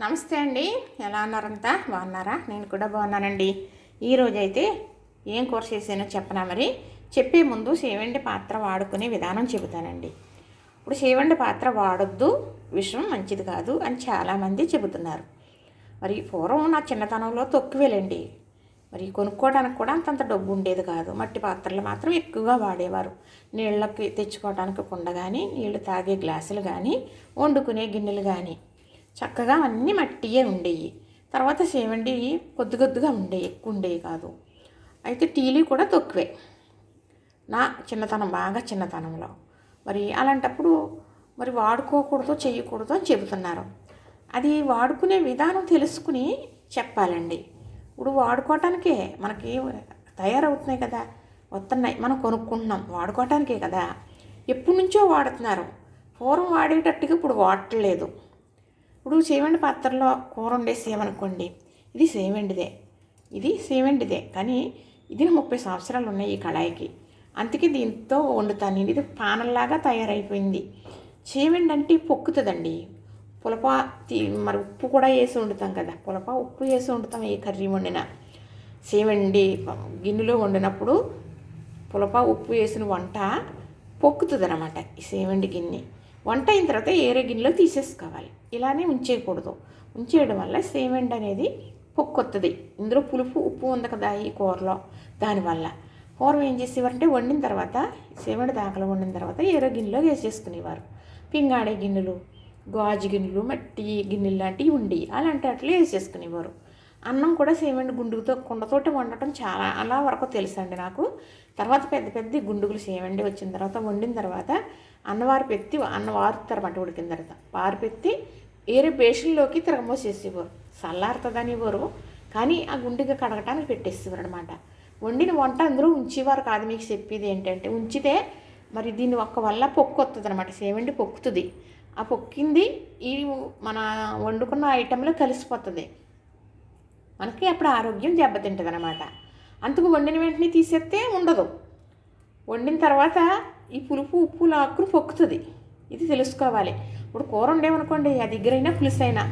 నమస్తే అండి. ఎలా ఉన్నారంతా? బాగున్నారా? నేను కూడా బాగున్నానండి. ఈరోజైతే ఏం కూర చేసానో చెప్పనా మరి? చెప్పే ముందు సేవండి పాత్ర వాడుకునే విధానం చెబుతానండి. ఇప్పుడు సేవండి పాత్ర వాడొద్దు విషయం మంచిది కాదు అని చాలామంది చెబుతున్నారు. మరి పూర్వం నా చిన్నతనంలో తొక్కువేలండి. మరి కొనుక్కోవడానికి కూడా అంతంత డబ్బు ఉండేది కాదు. మట్టి పాత్రలు మాత్రం ఎక్కువగా వాడేవారు. నీళ్ళకి తెచ్చుకోవడానికి కుండ కానీ నీళ్ళు తాగే గ్లాసులు కానీ వండుకునే గిన్నెలు కానీ చక్కగా అన్నీ మట్టియే ఉండేవి తర్వాత సేవండి కొద్ది కొద్దిగా ఉండేవి ఎక్కువ ఉండేవి కాదు. అయితే టీలు కూడా తక్కువే. నా చిన్నతనం బాగా చిన్నతనంలో. మరి అలాంటప్పుడు మరి వాడుకోకూడదు చేయకూడదు అని చెబుతున్నారు. అది వాడుకునే విధానం తెలుసుకుని చెప్పాలండి. ఇప్పుడు వాడుకోవటానికే మనకి తయారవుతున్నాయి కదా. వస్తున్నాయి మనం కొనుక్కుంటున్నాం వాడుకోవటానికే కదా. ఎప్పటి నుంచో వాడుతున్నారు. పూర్వం వాడేటట్టుగా ఇప్పుడు వాడట్లేదు. ఇప్పుడు చేవండి పాత్రలో కూర వండేసేయమనుకోండి ఇది సేవండిదే ఇది సేవండిదే కానీ ఇది ముప్పై సంవత్సరాలు ఉన్నాయి ఈ కళాయికి. అందుకే దీంతో వండుతాను ఇది పానల్లాగా తయారైపోయింది. చేవండి అంటే పొక్కుతుందండి. పులప తీ- మరి ఉప్పు కూడా వేసి వండుతాం కదా. పులప ఉప్పు వేసి వండుతాం ఏ కర్రీ వండినా. సేవండి గిన్నెలో వండినప్పుడు పులప ఉప్పు వేసిన వంట పొక్కుతుంది అనమాట ఈ సేవండి గిన్నె. వంట అయిన తర్వాత ఏరే గిన్నెలో తీసేసుకోవాలి. ఇలానే ఉంచేయకూడదు. ఉంచేయడం వల్ల సేవండి అనేది పొక్కొత్తది. ఇందులో పులుపు ఉప్పు ఉంది కదా ఈ కూరలో. దానివల్ల కూర ఏం చేసేవారంటే వండిన తర్వాత సేవండి దాకలు వండిన తర్వాత ఏరే గిన్నెలో వేసేసుకునేవారు. పింగాడే గిన్నెలు గాజు గిన్నెలు మట్టి గిన్నెలు లాంటివి ఉండి అలాంటి వాటిలో వేసేసుకునేవారు. అన్నం కూడా సేమండి గుండుగుతో కుండతోటి వండటం చాలా అలా వరకు తెలుసండి నాకు. తర్వాత పెద్ద పెద్ద గుండుగులు సేమండి వచ్చిన తర్వాత వండిన తర్వాత అన్నవారు పెత్తి అన్న వారుతారన్నమాట ఉడికిన తర్వాత వారు పెత్తి ఏరే బేషన్లోకి తిరగమోసేసేవారు. చల్లారుతుందని ఇవ్వరు కానీ ఆ గుండెగా కడగటానికి పెట్టేసేవారు అనమాట వండిన వంట అందరూ ఉంచేవారు కాదు. మీకు చెప్పేది ఏంటంటే ఉంచితే మరి దీని ఒక్క వల్ల పొక్కు వస్తుంది అనమాట సేవండి పొక్కుతుంది. ఆ పొక్కింది ఈ మన వండుకున్న ఐటెంలో కలిసిపోతుంది. మనకి అప్పుడు ఆరోగ్యం దెబ్బతింటుంది అనమాట అందుకు వండిన వెంటనే తీసేస్తే ఉండదు. వండిన తర్వాత ఈ పులుపు ఉప్పు లాక్కుని పొక్కుతుంది. ఇది తెలుసుకోవాలి. ఇప్పుడు కూర ఉండేమనుకోండి ఆ దగ్గరైనా పులుసు అయినా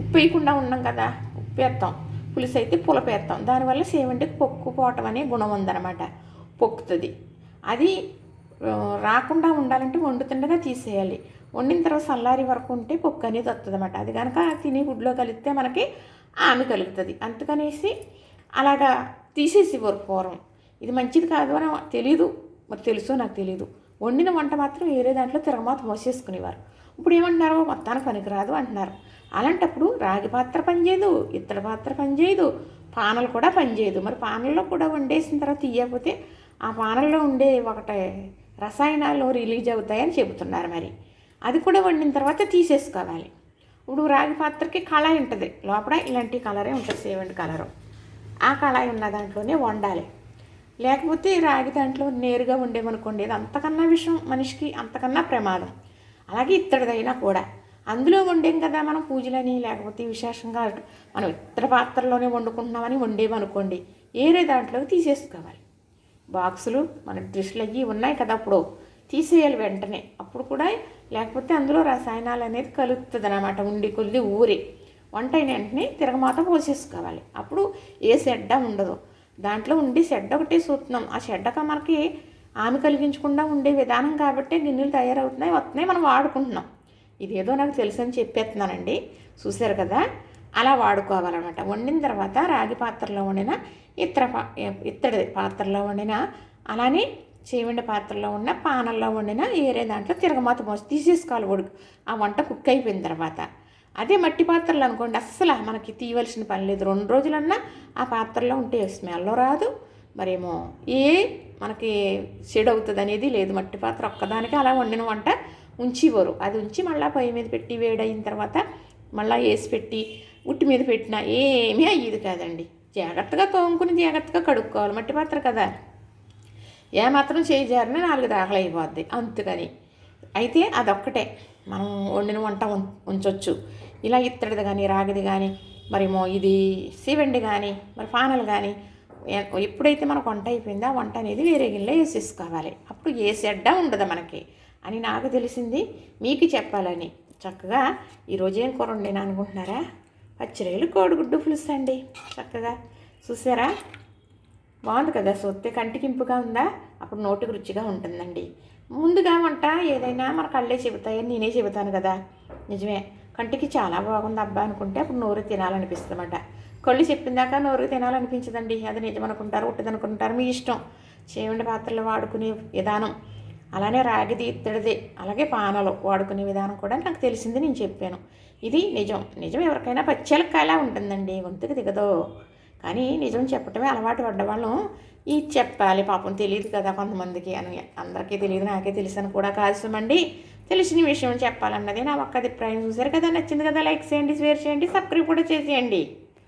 ఉప్పు వేయకుండా ఉన్నాం కదా ఉప్పు వేస్తాం. పులుసు అయితే పులపేస్తాం దానివల్ల సేవంటికి పొక్కుపోవటం అనే గుణం ఉందన్నమాట. పొక్కుతుంది. అది రాకుండా ఉండాలంటే వండుతుండగా తీసేయాలి. వండిన తర్వాత చల్లారి వరకు ఉంటే పొక్కు అనేది వస్తుంది అనమాట అది కనుక తిని గుడ్లో కలిపితే మనకి ఆమె కలుగుతుంది. అందుకనేసి అలాగా తీసేసి పూర్వం ఇది మంచిది కాదు అని తెలియదు. మరి తెలుసో నాకు తెలియదు వండిన వంట మాత్రం వేరే దాంట్లో తిరగమాత మోసేసుకునేవారు. ఇప్పుడు ఏమంటున్నారు మొత్తానికి పనికిరాదు అంటున్నారు. అలాంటప్పుడు రాగి పాత్ర పనిచేయదు ఇత్తడి పాత్ర పనిచేయదు పానలు కూడా పనిచేయదు. మరి పానల్లో కూడా వండేసిన తర్వాత ఇవ్వకపోతే ఆ పానల్లో ఉండే ఒకటి రసాయనాలు రిలీజ్ అవుతాయని చెబుతున్నారు మరి. అది కూడా వండిన తర్వాత తీసేసుకోవాలి. ఇప్పుడు రాగి పాత్రకి కళాయి ఉంటుంది. లోపల ఇలాంటి కలరే ఉంటుంది సేవెంట్ కలరు. ఆ కళాయి ఉన్న దాంట్లోనే వండాలి. లేకపోతే రాగి దాంట్లో నేరుగా ఉండేమనుకోండి ఇది అంతకన్నా విషయం మనిషికి అంతకన్నా ప్రమాదం. అలాగే ఇత్తడిదైనా కూడా. అందులో వండేం కదా మనం పూజలని లేకపోతే విశేషంగా మనం ఇతర పాత్రలోనే వండుకుంటున్నామని వండేమనుకోండి ఏరే దాంట్లోకి తీసేసుకోవాలి. బాక్సులు మన డిష్లు అయ్యి ఉన్నాయి కదా అప్పుడు తీసేయాలి వెంటనే. అప్పుడు కూడా లేకపోతే అందులో రసాయనాలు అనేది కలుగుతుంది అనమాట ఉండి కొద్ది ఊరి. వంట అయిన వెంటనే తిరగమాత పోసేసుకోవాలి. అప్పుడు ఏ సెడ్డ ఉండదు. దాంట్లో ఉండి షెడ్ ఒకటి చూస్తున్నాం ఆ షెడ్ మనకి ఆమె కలిగించకుండా ఉండే విధానం కాబట్టి గిన్నెలు తయారవుతున్నాయి వస్తున్నాయి మనం వాడుకుంటున్నాం. ఇదేదో నాకు తెలుసని చెప్పేస్తున్నానండి. చూశారు కదా? అలా వాడుకోవాలన్నమాట. వండిన తర్వాత రాగి పాత్రలో వండిన ఇతర పా ఇత్తడి పాత్రలో వండిన అలానే చేవండి పాత్రలో ఉన్న పానల్లో వండిన ఏరే దాంట్లో తిరగమాత మోసి తీసేసుకోవాలి ఉడుకు ఆ వంట కుక్ అయిపోయిన తర్వాత. అదే మట్టి పాత్రలు అనుకోండి. అస్సలు మనకి తీయవలసిన పని లేదు. రెండు రోజులన్నా ఆ పాత్రలో ఉంటే స్మెల్ రాదు. మరేమో ఏ మనకి చెడు అవుతుంది అనేది లేదు. మట్టి పాత్ర ఒక్కదానికి అలా వండిన వంట ఉంచివ్వరు. అది ఉంచి మళ్ళీ పొయ్యి మీద పెట్టి వేడైన తర్వాత మళ్ళీ వేసి పెట్టి ఉట్టి మీద పెట్టినా ఏమీ అయ్యేది కాదండి. జాగ్రత్తగా తోముకుని జాగ్రత్తగా కడుక్కోవాలి. మట్టి పాత్ర కదా. ఏమాత్రం చేయి జారినా నాలుగు దాఖలు అయిపోద్ది. అందుకని. అయితే అదొక్కటే. మనం వండిన వంట ఉంచవచ్చు ఉంచొచ్చు. ఇలా ఇత్తడిది కానీ రాగిది కానీ మరేమో ఇది సివెండి కానీ మరి ఫానల్ కానీ ఎప్పుడైతే మనకు వంట అయిపోయిందో ఆ వంట అనేది వేరే గిన్నెలో వేసేసుకోవాలి. అప్పుడు ఏ సెడ్డ ఉండదు మనకి. అని నాకు తెలిసింది. మీకు చెప్పాలని. చక్కగా ఈరోజు ఏం కూర వండినా అనుకుంటున్నారా? పచ్చిరొయ్యలు కోడిగుడ్డు పులుసు అండి చక్కగా. చూసారా? బాగుంది కదా? సొత్తే కంటికింపుగా ఉందా? అప్పుడు నోటికి రుచిగా ఉంటుందండి. ముందుగా వంట ఏదైనా మన కళ్ళే చెబుతాయని నేనే చెబుతాను కదా? నిజమే. కంటికి చాలా బాగుంది అబ్బా అనుకుంటే అప్పుడు నోరు తినాలనిపిస్తుందన్నమాట. కళ్ళు చెప్పిందాక నోరు తినాలనిపించదండి. అది నిజం అనుకుంటారు ఉట్టదనుకుంటారు మీ ఇష్టం. చేవండి పాత్రలు వాడుకునే విధానం. అలానే రాగిది ఇత్తడిది అలాగే పానలు వాడుకునే విధానం కూడా నాకు తెలిసింది నేను చెప్పాను. ఇది నిజం. నిజం ఎవరికైనా పచ్చెలకాయలా ఉంటుందండి గొంతుకు దిగదో. కానీ నిజం చెప్పటమే అలవాటు పడ్డవాళ్ళం. ఇది చెప్పాలి పాపం తెలియదు కదా కొంతమందికి అని. అందరికీ తెలియదు నాకే తెలుసు అని కూడా కాల్సమండి తెలిసిన విషయం చెప్పాలన్నది నా ఒక్క అభిప్రాయం. చూసారు కదా? నచ్చింది కదా? లైక్ చేయండి షేర్ చేయండి సబ్స్క్రైబ్ కూడా చేసేయండి.